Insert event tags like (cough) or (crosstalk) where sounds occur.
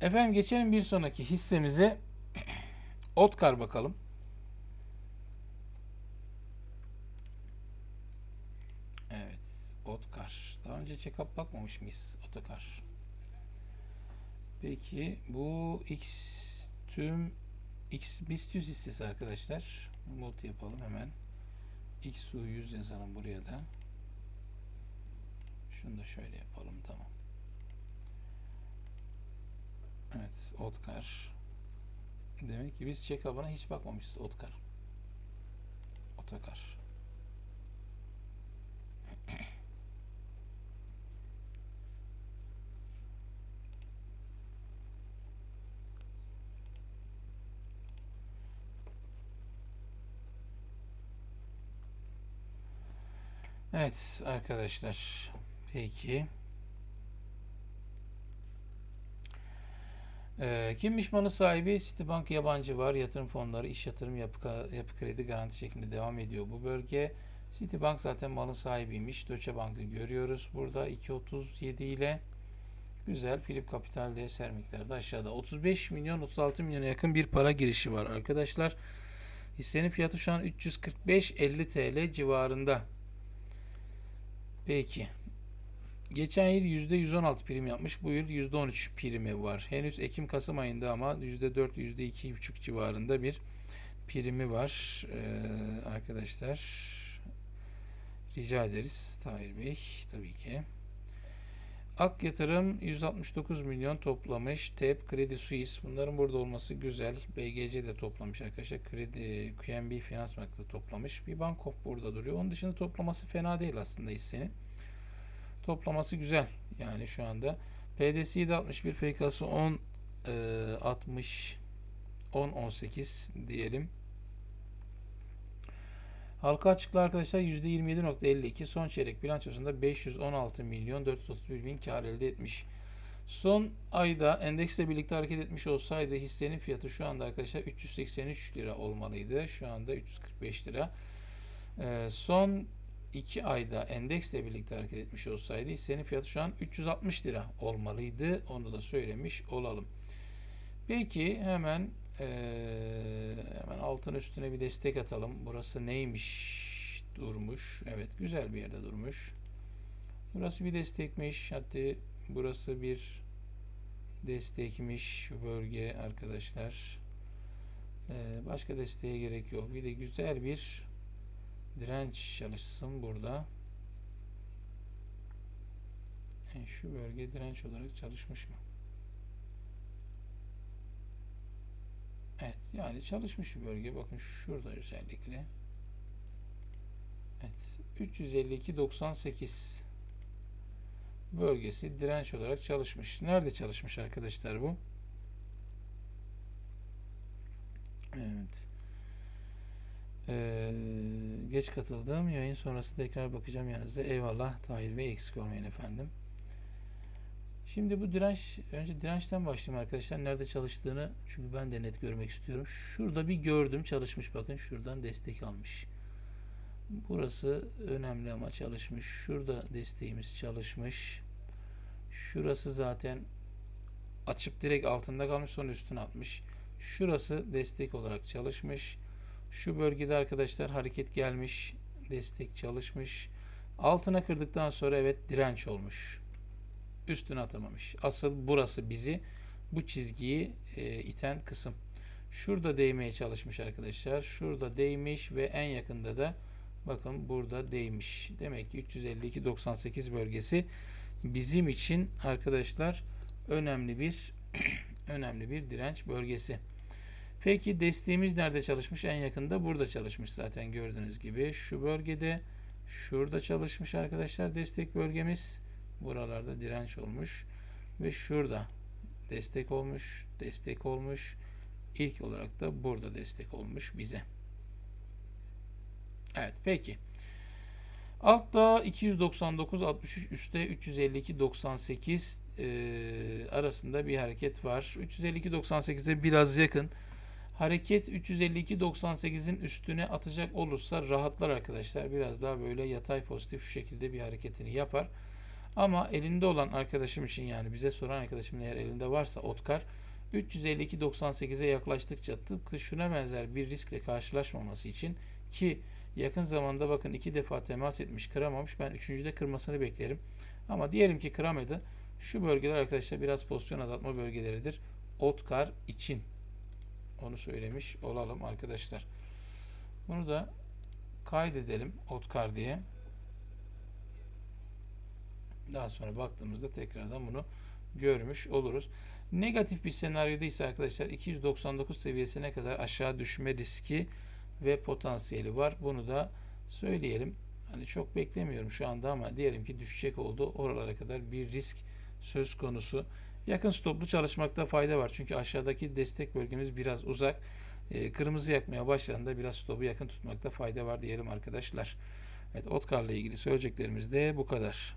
Efendim geçelim bir sonraki hissemize. Otkar bakalım. Evet, Otkar. Daha önce check-up bakmamış mıyız Otkar? Peki bu X tüm X BIST 100 hissesi arkadaşlar. Multi yapalım hemen. XU 100 yazalım buraya da. Şunu da şöyle yapalım tamam. Evet, Otkar. Demek ki biz check-up'ına hiç bakmamışız Otkar. Otokar. Evet arkadaşlar. Peki. Ee, kimmiş malı sahibi? Citibank yabancı var. Yatırım fonları, iş yatırım, yapı, yapı kredi garanti şeklinde devam ediyor bu bölge. Citibank zaten malın sahibiymiş. Deutsche Bank'ı görüyoruz. Burada 2.37 ile güzel. Philip Capital'de eser miktarda aşağıda. 35 milyon 36 milyona yakın bir para girişi var arkadaşlar. Hissenin fiyatı şu an 345-50 TL civarında. Peki. Geçen yıl %116 prim yapmış. Bu yıl %13 primi var. Henüz Ekim-Kasım ayında ama %4, %2,5 civarında bir primi var. Ee, arkadaşlar rica ederiz Tahir Bey tabii ki. Ak Yatırım 169 milyon toplamış. TEP, Kredi Suisse bunların burada olması güzel. BGC de toplamış arkadaşlar. Kredi, QNB Finans Bank'ta toplamış. Bir Bankof burada duruyor. Onun dışında toplaması fena değil aslında hissenin. Toplaması güzel. Yani şu anda PDS'yi de 61 FK'sı 10 e, 60 10 18 diyelim. Halka açıklı arkadaşlar %27.52 son çeyrek bilançosunda 516 milyon 431 bin kar elde etmiş. Son ayda endeksle birlikte hareket etmiş olsaydı hissenin fiyatı şu anda arkadaşlar 383 lira olmalıydı. Şu anda 345 lira. Ee, son 2 ayda endeksle birlikte hareket etmiş olsaydı hissenin fiyatı şu an 360 lira olmalıydı. Onu da söylemiş olalım. Peki hemen ee, hemen altın üstüne bir destek atalım. Burası neymiş? Durmuş. Evet güzel bir yerde durmuş. Burası bir destekmiş. Hatta burası bir destekmiş bölge arkadaşlar. Ee, başka desteğe gerek yok. Bir de güzel bir direnç çalışsın burada. Yani şu bölge direnç olarak çalışmış mı? Evet yani çalışmış bir bölge. Bakın şurada özellikle. Evet 352.98 bölgesi direnç olarak çalışmış. Nerede çalışmış arkadaşlar bu? Evet. Geç katıldım. Yayın sonrası tekrar bakacağım yanınıza. Eyvallah Tahir Bey eksik olmayın efendim. Şimdi bu direnç, önce dirençten başlayayım arkadaşlar. Nerede çalıştığını çünkü ben de net görmek istiyorum. Şurada bir gördüm çalışmış bakın. Şuradan destek almış. Burası önemli ama çalışmış. Şurada desteğimiz çalışmış. Şurası zaten açıp direkt altında kalmış sonra üstüne atmış. Şurası destek olarak çalışmış. Şu bölgede arkadaşlar hareket gelmiş. Destek çalışmış. Altına kırdıktan sonra evet direnç olmuş üstüne atamamış. Asıl burası bizi bu çizgiyi e, iten kısım. Şurada değmeye çalışmış arkadaşlar. Şurada değmiş ve en yakında da bakın burada değmiş. Demek ki 352.98 bölgesi bizim için arkadaşlar önemli bir (clears throat) önemli bir direnç bölgesi. Peki desteğimiz nerede çalışmış? En yakında burada çalışmış zaten gördüğünüz gibi. Şu bölgede şurada çalışmış arkadaşlar destek bölgemiz. Buralarda direnç olmuş ve şurada destek olmuş, destek olmuş. İlk olarak da burada destek olmuş bize. Evet peki. Altta 299 63 üstte 352 98 e, arasında bir hareket var. 352 98'e biraz yakın. Hareket 352 98'in üstüne atacak olursa rahatlar arkadaşlar. Biraz daha böyle yatay pozitif şu şekilde bir hareketini yapar. Ama elinde olan arkadaşım için yani bize soran arkadaşımın eğer elinde varsa Otkar 352.98'e yaklaştıkça tıpkı şuna benzer bir riskle karşılaşmaması için ki yakın zamanda bakın iki defa temas etmiş kıramamış ben üçüncüde kırmasını beklerim. Ama diyelim ki kıramadı. Şu bölgeler arkadaşlar biraz pozisyon azaltma bölgeleridir. Otkar için. Onu söylemiş olalım arkadaşlar. Bunu da kaydedelim Otkar diye. Daha sonra baktığımızda tekrardan bunu görmüş oluruz. Negatif bir senaryoda arkadaşlar 299 seviyesine kadar aşağı düşme riski ve potansiyeli var. Bunu da söyleyelim. Hani çok beklemiyorum şu anda ama diyelim ki düşecek oldu. Oralara kadar bir risk söz konusu. Yakın stoplu çalışmakta fayda var. Çünkü aşağıdaki destek bölgemiz biraz uzak. E, kırmızı yakmaya başladığında biraz stopu yakın tutmakta fayda var diyelim arkadaşlar. Evet Otkar'la ilgili söyleyeceklerimiz de bu kadar.